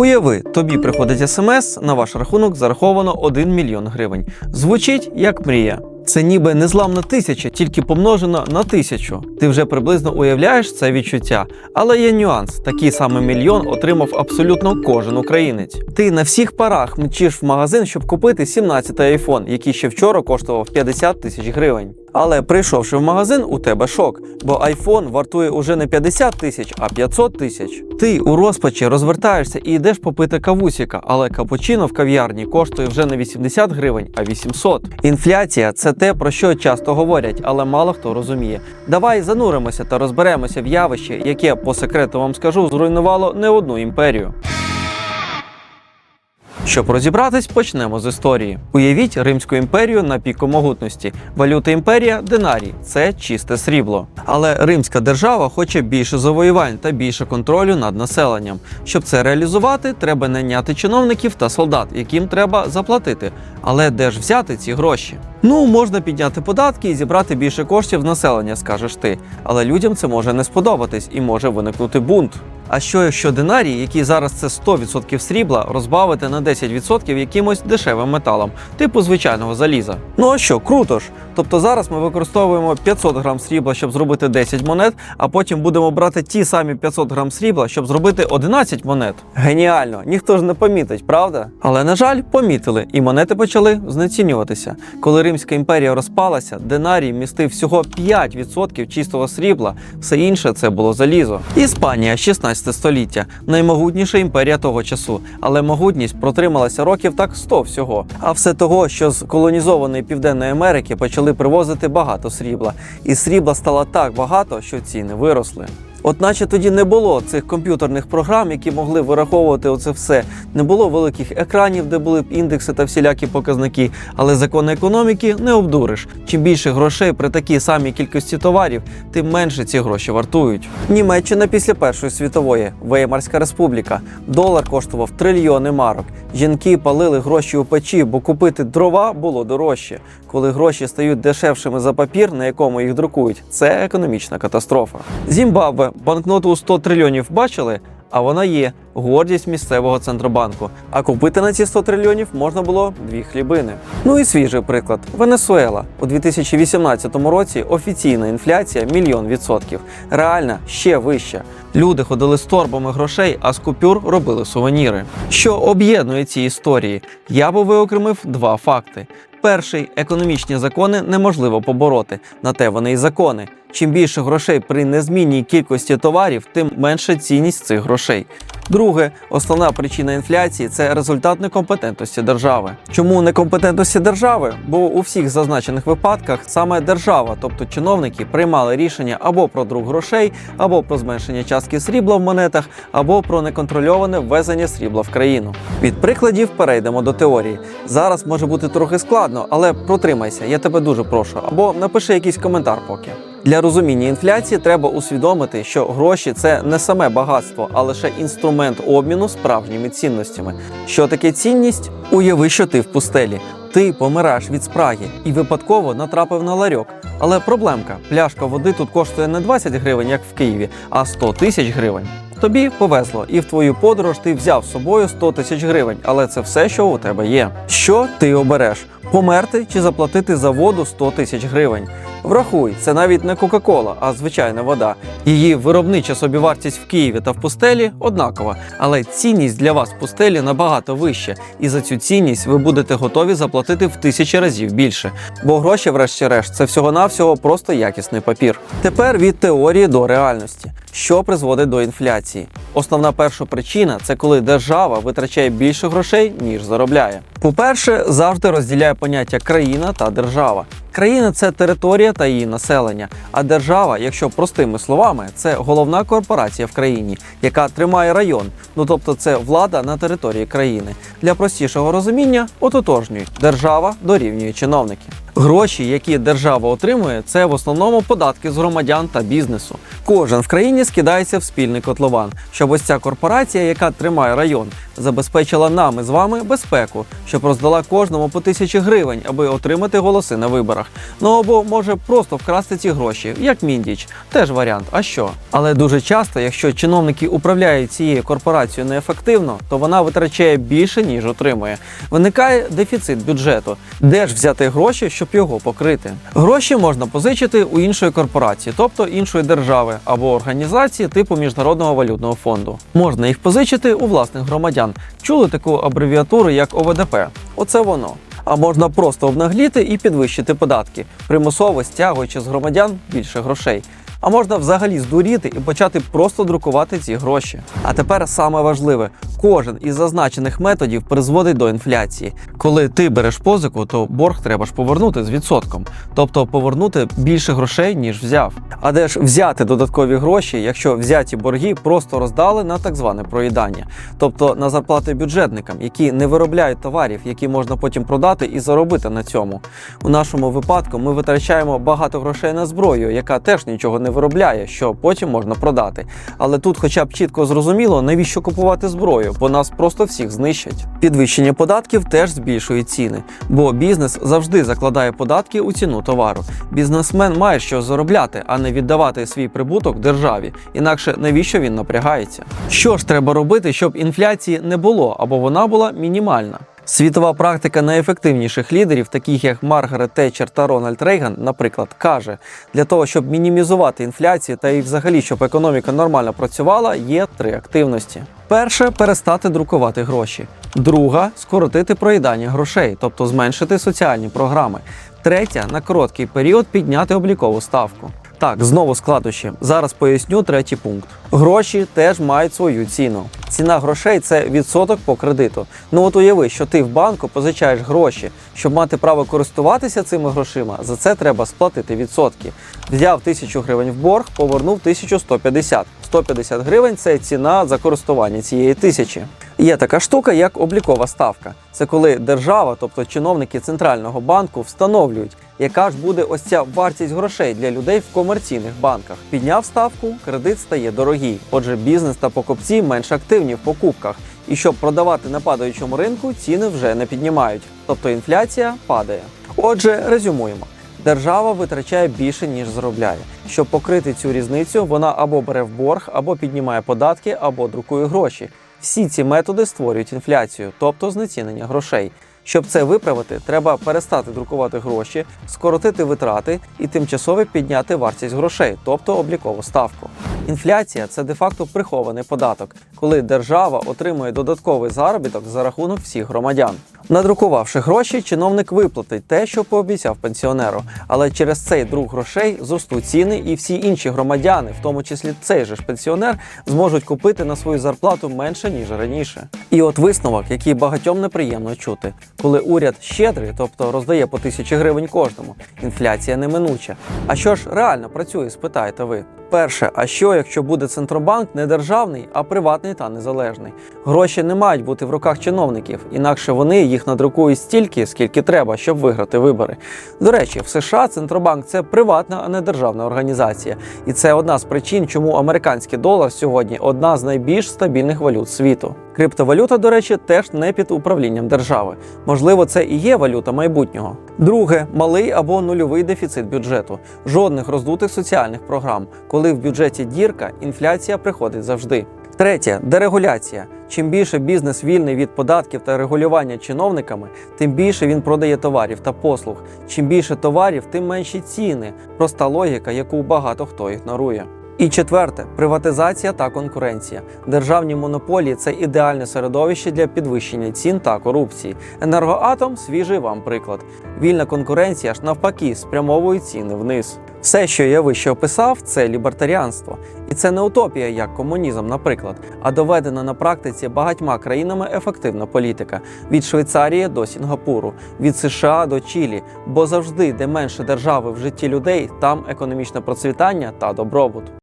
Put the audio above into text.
Уяви, тобі приходить смс, на ваш рахунок зараховано 1 мільйон гривень. Звучить як мрія. Це ніби незламна тисяча, тільки помножена на тисячу. Ти вже приблизно уявляєш це відчуття. Але є нюанс: такий самий мільйон отримав абсолютно кожен українець. Ти на всіх парах мчиш в магазин, щоб купити 17-й айфон, який ще вчора коштував 50 тисяч гривень. Але прийшовши в магазин, у тебе шок, бо iPhone вартує уже не 50 тисяч, а 500 тисяч. Ти у розпачі розвертаєшся і йдеш попити кавусіка, але капучино в кав'ярні коштує вже не 80 гривень, а 800. Інфляція це те, про що часто говорять, але мало хто розуміє. Давай зануримося та розберемося в явищі, яке по секрету вам скажу, зруйнувало не одну імперію. Щоб розібратись, почнемо з історії. Уявіть Римську імперію на піку могутності. Валюта імперія динарій це чисте срібло. Але Римська держава хоче більше завоювань та більше контролю над населенням. Щоб це реалізувати, треба найняти чиновників та солдат, яким треба заплатити. Але де ж взяти ці гроші? Ну, можна підняти податки і зібрати більше коштів населення, скажеш ти. Але людям це може не сподобатись і може виникнути бунт. А що якщо динарій, який зараз це 100% срібла, розбавити на 10% якимось дешевим металом, типу звичайного заліза? Ну а що, круто ж. Тобто зараз ми використовуємо 500 грам срібла, щоб зробити 10 монет, а потім будемо брати ті самі 500 грам срібла, щоб зробити 11 монет. Геніально, ніхто ж не помітить, правда? Але на жаль, помітили, і монети почали знецінюватися. Коли Римська імперія розпалася, динарій містив всього 5% чистого срібла, все інше це було залізо. Іспанія, 16 століття, наймогутніша імперія того часу, але могутність протрималася років так 100 всього. А все того, що з колонізованої Південної Америки почали привозити багато срібла, і срібла стало так багато, що ціни виросли. От наче тоді не було цих комп'ютерних програм, які могли вираховувати оце все. Не було великих екранів, де були б індекси та всілякі показники. Але закони економіки не обдуриш. Чим більше грошей при такій самій кількості товарів, тим менше ці гроші вартують. Німеччина після Першої світової, Веймарська республіка. Долар коштував трильйони марок. Жінки палили гроші у печі, бо купити дрова було дорожче. Коли гроші стають дешевшими за папір, на якому їх друкують, це економічна катастрофа. Зімбабве банкноту у 100 трильйонів бачили, а вона є гордість місцевого центробанку. А купити на ці 100 трильйонів можна було дві хлібини. Ну і свіжий приклад: Венесуела у 2018 році офіційна інфляція мільйон відсотків, реальна ще вища. Люди ходили з торбами грошей, а з купюр робили сувеніри. Що об'єднує ці історії? Я би виокремив два факти. Перший економічні закони неможливо побороти, на те вони і закони. Чим більше грошей при незмінній кількості товарів, тим менша цінність цих грошей. Друге, основна причина інфляції це результат некомпетентності держави. Чому некомпетентності держави? Бо у всіх зазначених випадках саме держава, тобто чиновники, приймали рішення або про друк грошей, або про зменшення частки срібла в монетах, або про неконтрольоване ввезення срібла в країну. Від прикладів перейдемо до теорії. Зараз може бути трохи складно, але протримайся, я тебе дуже прошу, або напиши якийсь коментар поки. Для розуміння інфляції треба усвідомити, що гроші це не саме багатство, а лише інструмент обміну справжніми цінностями. Що таке цінність? Уяви, що ти в пустелі. Ти помираєш від спраги і випадково натрапив на ларьок. Але проблемка: пляшка води тут коштує не 20 гривень, як в Києві, а 100 тисяч гривень. Тобі повезло, і в твою подорож ти взяв з собою 100 тисяч гривень, але це все, що у тебе є. Що ти обереш? Померти чи заплатити за воду 100 тисяч гривень? Врахуй, це навіть не Кока-Кола, а звичайна вода. Її виробнича собівартість в Києві та в пустелі однакова, але цінність для вас в пустелі набагато вища, і за цю цінність ви будете готові заплатити в тисячі разів більше. Бо гроші, врешті-решт, це всього-навсього просто якісний папір. Тепер від теорії до реальності. Що призводить до інфляції? Основна перша причина це коли держава витрачає більше грошей, ніж заробляє. По-перше, завжди розділяє поняття країна та держава. Країна це територія та її населення. А держава, якщо простими словами, це головна корпорація в країні, яка тримає район. Ну тобто це влада на території країни. Для простішого розуміння ототожнюють держава дорівнює чиновники. Гроші, які держава отримує, це в основному податки з громадян та бізнесу. Кожен в країні скидається в спільний котлован, щоб ось ця корпорація, яка тримає район, забезпечила нам із вами безпеку, щоб роздала кожному по тисячі гривень, аби отримати голоси на виборах. Ну або може просто вкрасти ці гроші, як міндіч, теж варіант. А що? Але дуже часто, якщо чиновники управляють цією корпорацією неефективно, то вона витрачає більше ніж отримує. Виникає дефіцит бюджету. Де ж взяти гроші, щоб його покрити? Гроші можна позичити у іншої корпорації, тобто іншої держави або організації типу Міжнародного валютного фонду. Можна їх позичити у власних громадян. Чули таку абревіатуру як ОВДП? Оце воно. А можна просто обнагліти і підвищити податки, примусово стягуючи з громадян більше грошей. А можна взагалі здуріти і почати просто друкувати ці гроші. А тепер саме важливе: кожен із зазначених методів призводить до інфляції. Коли ти береш позику, то борг треба ж повернути з відсотком, тобто повернути більше грошей, ніж взяв. А де ж взяти додаткові гроші, якщо взяті борги просто роздали на так зване проїдання, тобто на зарплати бюджетникам, які не виробляють товарів, які можна потім продати і заробити на цьому. У нашому випадку ми витрачаємо багато грошей на зброю, яка теж нічого не виробляє, що потім можна продати. Але тут, хоча б чітко зрозуміло, навіщо купувати зброю, бо нас просто всіх знищать. Підвищення податків теж збільшує ціни, бо бізнес завжди закладає податки у ціну товару. Бізнесмен має що заробляти, а не віддавати свій прибуток державі. Інакше навіщо він напрягається? Що ж треба робити, щоб інфляції не було або вона була мінімальна? Світова практика найефективніших лідерів, таких як Маргарет Тетчер та Рональд Рейган, наприклад, каже: для того, щоб мінімізувати інфляцію та і взагалі, щоб економіка нормально працювала, є три активності. Перше перестати друкувати гроші. Друга скоротити проїдання грошей, тобто зменшити соціальні програми. Третя на короткий період підняти облікову ставку. Так, знову складнощі. Зараз поясню третій пункт. Гроші теж мають свою ціну. Ціна грошей це відсоток по кредиту. Ну от уяви, що ти в банку позичаєш гроші. Щоб мати право користуватися цими грошима, за це треба сплатити відсотки. Взяв тисячу гривень в борг, повернув 1150. 150 гривень це ціна за користування цієї тисячі. Є така штука, як облікова ставка. Це коли держава, тобто чиновники центрального банку, встановлюють, яка ж буде ось ця вартість грошей для людей в комерційних банках. Підняв ставку, кредит стає дорогий. Отже, бізнес та покупці менш активні в покупках. І щоб продавати на падаючому ринку, ціни вже не піднімають, тобто інфляція падає. Отже, резюмуємо. Держава витрачає більше ніж заробляє. Щоб покрити цю різницю, вона або бере в борг, або піднімає податки, або друкує гроші. Всі ці методи створюють інфляцію, тобто знецінення грошей. Щоб це виправити, треба перестати друкувати гроші, скоротити витрати і тимчасово підняти вартість грошей, тобто облікову ставку. Інфляція це де-факто прихований податок, коли держава отримує додатковий заробіток за рахунок всіх громадян. Надрукувавши гроші, чиновник виплатить те, що пообіцяв пенсіонеру. Але через цей друг грошей зростуть ціни, і всі інші громадяни, в тому числі цей же ж пенсіонер, зможуть купити на свою зарплату менше ніж раніше. І от висновок, який багатьом неприємно чути, коли уряд щедрий, тобто роздає по тисячі гривень кожному, інфляція неминуча. А що ж реально працює, спитаєте ви. Перше, а що, якщо буде центробанк не державний, а приватний та незалежний? Гроші не мають бути в руках чиновників, інакше вони їх надрукують стільки, скільки треба, щоб виграти вибори. До речі, в США центробанк це приватна, а не державна організація, і це одна з причин, чому американський долар сьогодні одна з найбільш стабільних валют світу. Криптовалюта, до речі, теж не під управлінням держави. Можливо, це і є валюта майбутнього. Друге малий або нульовий дефіцит бюджету, жодних роздутих соціальних програм. Коли в бюджеті дірка, інфляція приходить завжди. Третє дерегуляція. Чим більше бізнес вільний від податків та регулювання чиновниками, тим більше він продає товарів та послуг. Чим більше товарів, тим менші ціни. Проста логіка, яку багато хто ігнорує. І четверте приватизація та конкуренція. Державні монополії це ідеальне середовище для підвищення цін та корупції. Енергоатом свіжий вам приклад. Вільна конкуренція ж навпаки спрямовує ціни вниз. Все, що я вище описав, це лібертаріанство. І це не утопія, як комунізм, наприклад, а доведена на практиці багатьма країнами ефективна політика від Швейцарії до Сінгапуру, від США до Чилі. Бо завжди, де менше держави в житті людей, там економічне процвітання та добробут.